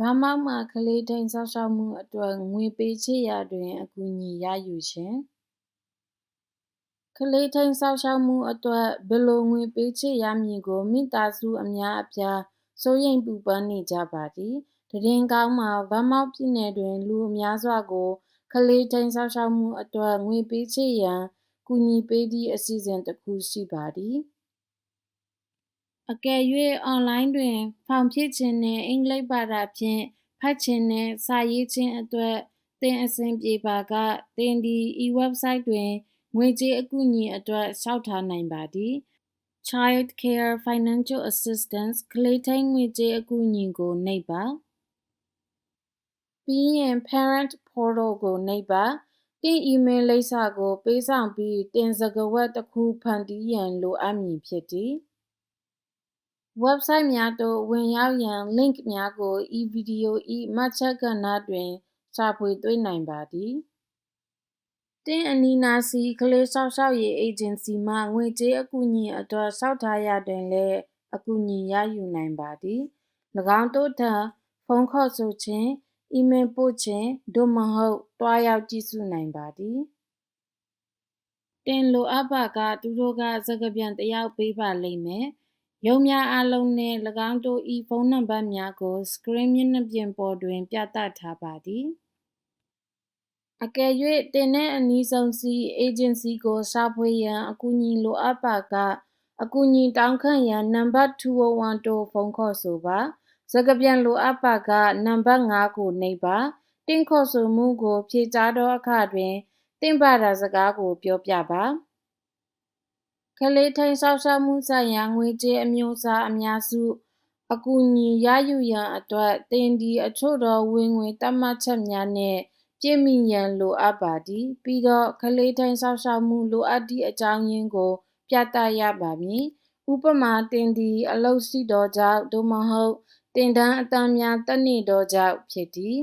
ဗမာမှ ကလေးထိန်းစောင့်ရှောက်မှုအတွက် ငွေပေးချေရာတွင် အကူအညီရယူခြင်း ကလေးထိန်းစောင့်ရှောက်မှုအတွက် ဘယ်လိုငွေပေးချေရမည်ကို မိသားစုအများအပြား စိုးရိမ်ပူပန်နေကြပါသည် သတင်းကောင်းမှာဗမောက်ပြည်နယ်တွင် လူအများစွာကို ကလေးထိန်းစောင့်ရှောက်မှုအတွက် ငွေပေးချေရန် ကူညီပေးသည့် အစီအစဉ်တစ်ခုရှိပါသည် အကယ်၍အွန်လိုင်းတွင် ဖောင်ဖြည့်ခြင်းနှင့်အင်္ဂလိပ်ဘာသာဖြင့်ဖတ်ခြင်းနှင့်စာရေးခြင်းအတွက်သင်အဆင်ပြေပါကသင်သည်ဤ website တွင်ငွေကြေးအကူအညီအတွက်လျှောက်ထားနိုင်ပါသည် Child Care Financial Assistance ကလေးထိန်းငွေကြေးအကူအညီကိုနှိပ်ပါပြီးရင် Parent Portal ကိုနှိပ်ပါသင် email လိပ်စာကို ပေးဆောင်ပြီးတင်စကားဝတ်တစ်ခုဖန်တီးရန်လိုအပ်မည်ဖြစ်သည် website များသို့ဝင်ရောက်ရန် link များကို ဤဗီဒီယို၏မှတ်ချက်ကဏ္ဍတွင် ရှာဖွေတွေ့နိုင်ပါသည်သင်အနီးနားရှိ ကလေးစောင့်ရှောက်ရေးအေဂျင်စီမှငွေကြေးအကူအညီအတွက်လျှောက်ထားရာတွင်လည်းအကူအညီရယူနိုင်ပါသည်၎င်းတို့ထံဖုန်းခေါ်ဆိုခြင်း အီးမေးလ်ပို့ခြင်းသို့မဟုတ်တွားရောက်ကြည့်ရှုနိုင်ပါသည်သင်လိုအပ်ပါက သူတို့က စကားပြန်တစ်ယောက်ပေးပါလိမ့်မယ် ရုံးများအားလုံးနှင့်၎င်းတို့၏ဖုန်းနံပါတ်များကို စကရင်မျက်နှာပြင်ပေါ်တွင် ပြသထားပါသည် အကယ်၍သင်နှင့်အနီးဆုံး စီအေဂျင်စီကို ရှာဖွေရန် အကူအညီလိုအပ်ပါက အကူအညီတောင်းခံရန် နံပါတ်201တို့ ဖုန်းခေါ်ဆိုပါ စကားပြန်လိုအပ်ပါက နံပါတ် 5 ကို နှိပ်ပါတင့်ခေါ်ဆိုမှုကို ဖြေကြားသောအခါတွင်တင့်ဘာသာစကားကို ပြောပြပါ ကလေးထိန်ဆောက်ရှောက်မှုဆိုင်ရာငွေကြေးအမျိုးအစားအများစု အကူအညီရယူရန်အတွက်တင်ဒီအချို့သောဝင်ငွေတတ်မှတ်ချက်များနှင့် ပြည့်မီရန်လိုအပ်ပါသည် ပြီးတော့ ကလေးထိန်ဆောက်ရှောက်မှုလိုအပ်သည့်အကြောင်းရင်းကို ပြသရပါမည် ဥပမာတင်ဒီအလုတ်ရှိသောကြောင့် သို့မဟုတ်တင်တန်းအတန်းများတက်နေသောကြောင့် ဖြစ်သည်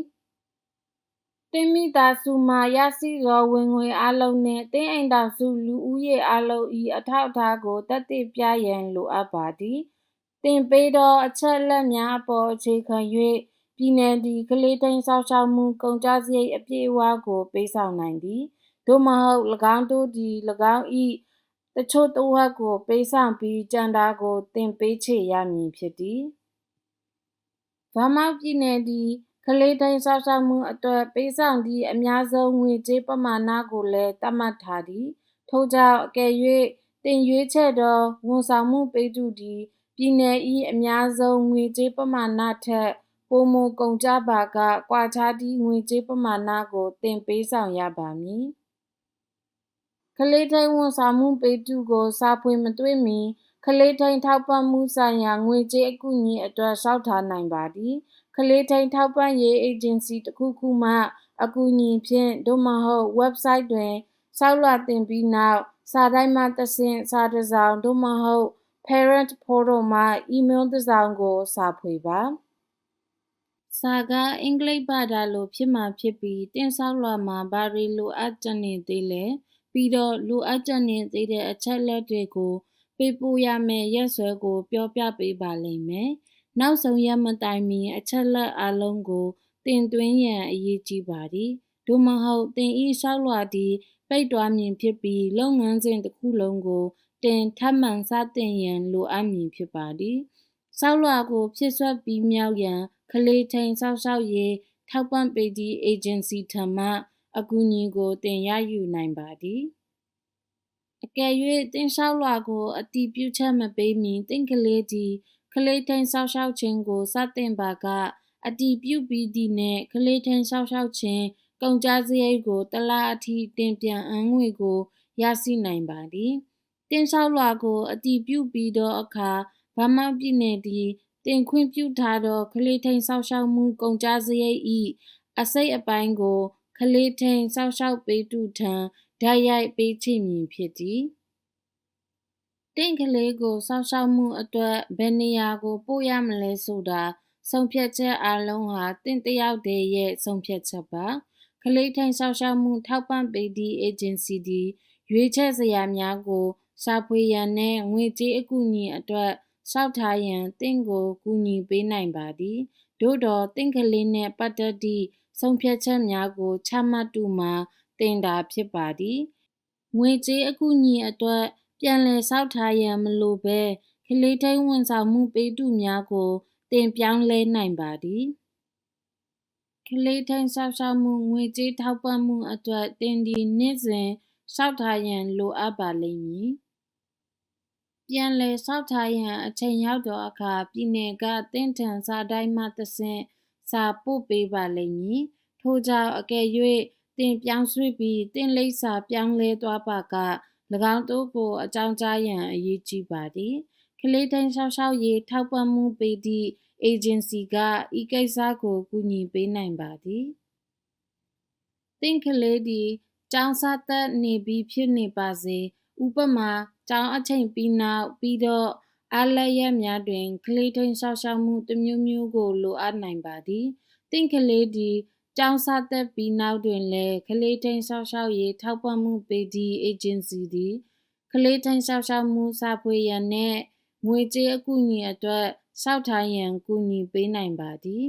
တင်းမိသားစုမှ ရရှိသော ဝင်ငွေအလုံးနှင့်တင်းအိမ်တော်စု လူဦးရေအလုံး၏အထောက်အထားကိုတက်တည်ပြရန် လိုအပ်ပါသည်တင်ပေးသော အချက်လက်များအပေါ် အခြေခံ၍ပြည်내သည် ကလေးထိန်ဆောက်ရှောက်မှု ကုန်ကြစရိတ် အပြည့်အဝကို ပေးဆောင်နိုင်သည် သို့မဟုတ်၎င်းတို့သည်၎င်း၏တချို့တဝက်ကို ပေးဆောင်ပြီးကြံတာကိုတင်ပေးချေရမည်ဖြစ်သည်ဗမောက်ပြည်내သည် ကလေးထိန်ဆောက်ရှောက်မှုအတွက်ပေးဆောင်သည့်အများဆုံးငွေကြေးပမာဏကိုလည်းသတ်မှတ်ထားသည်ထို့ကြောင့်အကယ်၍တင်ရွေးချယ်သောဝန်ဆောင်မှုပေးသူသည်ပြည်내၏အများဆုံးငွေကြေးပမာဏထက်ပိုမိုကုန်ကျပါကကွာခြားသည့်ငွေကြေးပမာဏကိုတင်ပေးဆောင်ရပါမည်ကလေးထိန်ဝန်ဆောင်မှုပေးသူကိုစာဖွေမတွေ့မီကလေးထိန်ထောက်ပံ့မှုဆိုင်ရာငွေကြေးအကူအညီအတွက်လျှောက်ထားနိုင်ပါသည် ကလေးထိန်ထောက်ပံ့ရေးအေဂျင်စီတစ်ခုခုမှ အကူအညီဖြင့်သို့မဟုတ် website တွင်ဆောက်လွှာတင်ပြီးနောက်စာတိုက်မှတဆင့်စာတစ်စောင်သို့မဟုတ် parent portal မှ email တစ်စောင်ကို စာဖွေပါစာကအင်္ဂလိပ်ဘာသာလိုဖြစ်မှာဖြစ်ပြီးတင်ဆောက်လွှာမှာဘာတွေလိုအပ်ချက်နေသေးလဲပြီးတော့လိုအပ်ချက်နေသေးတဲ့အချက်လက်တွေကိုပေးပို့ရမယ့်ရက်စွဲကို ပြောပြပေးပါလိမ့်မယ် နောက်ဆုံးရက်မတိုင်မီအချက်လက်အလုံးကိုတင်သွင်းရန်အရေးကြီးပါသည်သို့မဟုတ်တင်ဤဆောက်လွှာသည်ပိတ်သွားမည်ဖြစ်ပြီးလုပ်ငန်းစဉ်တစ်ခုလုံးကိုတင်ထပ်မံစတင်ရန်လိုအပ်မည်ဖြစ်ပါသည်ဆောက်လွှာကိုဖြစ်ဆွက်ပြီးမြောက်ရန်ကလေးထိန်ဆောက်ရှောက်ရေးထောက်ပံ့ပေးသည့်အေဂျင်စီထံမှအကူအညီကိုတင်ရယူနိုင်ပါသည်အကယ်၍တင်လျှောက်လွှာကိုအတည်ပြုချက်မပေးမီတင့်ကလေးသည်က လေးထိန်ဆောက်ရှောက်ခြင်းကိုစတင်ပါကအတည်ပြုပြီးသည့်နှင့်ကလေးထိန်ဆောက်ရှောက်ခြင်းကုန်ကျစရိတ်ကိုတလအထိတင်ပြန်အန်းငွေကိုရရှိနိုင်ပါသည်တင်လျှောက်လွှာကိုအတည်ပြုပြီးသောအခါဗမာပြည်နယ်သည်တင်ခွင့်ပြုထားသောကလေးထိန်ဆောက်ရှောက်မှုကုန်ကျစရိတ်၏အစိတ်အပိုင်းကိုကလေးထိန်ဆောက်ရှောက်ပေးသူထံဓာတ်ရိုက်ပေးချေမည်ဖြစ်သည် တင့်ကလေးကိုစောင့်ရှောက်မှုအတွက်ဘယ်နေရာကိုပို့ရမလဲဆိုတာဆုံးဖြတ်ချက်အလုံးဟာတင့်တယောက်တည်းရဲ့ဆုံးဖြတ်ချက်ပါကလေးထိန်စောင့်ရှောက်မှုထောက်ပံ့ပေးသည့်အေဂျင်စီသည်ရွေးချယ်စရာများကိုစာဖွေရန်နှင့်ငွေကြေးအကူအညီအတွက်စောက်ထားရန်တင့်ကိုကူညီပေးနိုင်ပါသည်သို့တော်တင့်ကလေးနှင့်ပတ်သက်သည့်ဆုံးဖြတ်ချက်များကိုချမှတ်တူမှာတင်တာဖြစ်ပါသည်ငွေကြေးအကူအညီအတွက် ပြန်လည်ဆောက်ထားရန်မလိုဘဲကလေးထိန်ဝန်ဆောင်မှုပေးသူများကိုတင်ပြောင်းလဲနိုင်ပါသည်ကလေးထိန်ဆောက်ရှောက်မှုငွေကြေးထောက်ပံ့မှုအတွက်တင်ဒီနေ့စဉ်ဆောက်ထားရန်လိုအပ်ပါလိမ့်မည်ပြန်လည်ဆောက်ထားရန်အချိန်ရောက်သောအခါပြည်내ကတင့်ထန်စာတိုင်းမှတဆင့်စာပို့ပေးပါလိမ့်မည်ထို့ကြောင့်အကယ်၍တင်ပြောင်းရွှေ့ပြီးတင်လိပ်စာပြောင်းလဲသွားပါက၎ င်းတို့ကိုအကြောင်းကြားရန်အရေးကြီးပါသည်ကလေးတိုင်းရှောက်ရှောက်ရေးထောက်ပံ့မှုပေးသည့် agency ကဤကိစ္စကိုကူညီပေးနိုင်ပါသည်တင့်ကလေးသည်ကျောင်းစားသက်နေပြီးဖြစ်နေပါစေဥပမာကျောင်းအချိန်ပြီးနောက်ပြီးတော့အားလက်ရက်များတွင်ကလေးထိန်ဆောက်ရှောက်မှုတစ်မျိုးမျိုးကိုလိုအပ်နိုင်ပါသည်တင့်ကလေးသည် ကျောင်းစားသက်ပြီးနောက်တွင်လည်းကလေးထိန်ဆောက်ရှောက်ရေးထောက်ပံ့မှုပေးသည့် agency သည်ကလေးထိန်ဆောက်ရှောက်မှုစာဖွေရန်နှင့်ငွေကြေးအကူအညီအတွက်စောက်ထားရန်ကူညီပေးနိုင်ပါသည်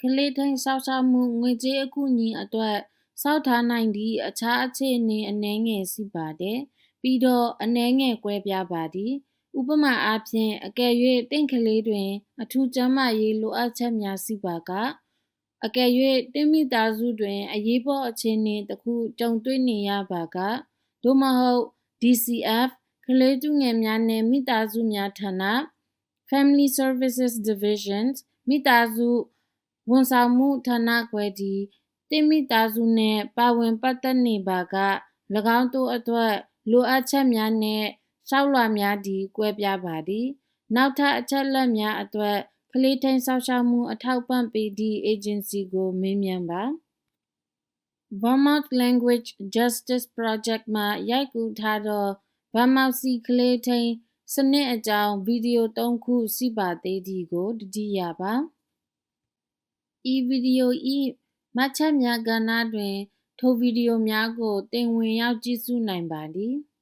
ကလေးထိန်ဆောက်ရှောက်မှုငွေကြေးအကူအညီအတွက်စောက်ထားနိုင်သည့်အခြားအခြေအနေအနှဲငယ်ရှိပါတယ်ပြီးတော့အနှဲငယ်ကွဲပြားပါသည်ဥပမာအားဖြင့်အကယ်၍တင့်ကလေးတွင် အထူးကျန်းမာရေးလိုအပ်ချက်များရှိပါက အကယ်၍တင်းမိသားစုတွင် အရေးပေါ်အခြေအနေတစ်ခုကြုံတွေ့နေရပါကသို့မဟုတ် DCF ကလေးသူငယ်များနှင့်မိသားစုများဌာန Family Services Divisions မိသားစုဝန်ဆောင်မှုဌာနခွဲသည်တင်းမိသားစုနှင့်ပါဝင်ပတ်သက်နေပါက၎င်းတို့အတွက်လိုအပ်ချက်များနှင့်ဆောက်လွှာများသည်ကွဲပြားပါသည် နောက်ထပ်အချက်လက်များအတွက်က လေးထိန်ဆောက်ရှောက်မှုအထောက်ပံ့ပေးသည့် agency ကိုမေးမြန်းပါ Vermont Language Justice Project မှရိုက်ကူးထားသော Vermont စီကလေးထိန်စနစ်အကြောင်းဗီဒီယို၃ခုရှိပါသေးသည်ကိုတတိယပါဤဗီဒီယိုဤမှတ်ချက်များကဏ္ဍတွင် ထိုဗီဒီယိုများကိုတင်ဝင်ရောက်ကြည့်ရှုနိုင်ပါသည်။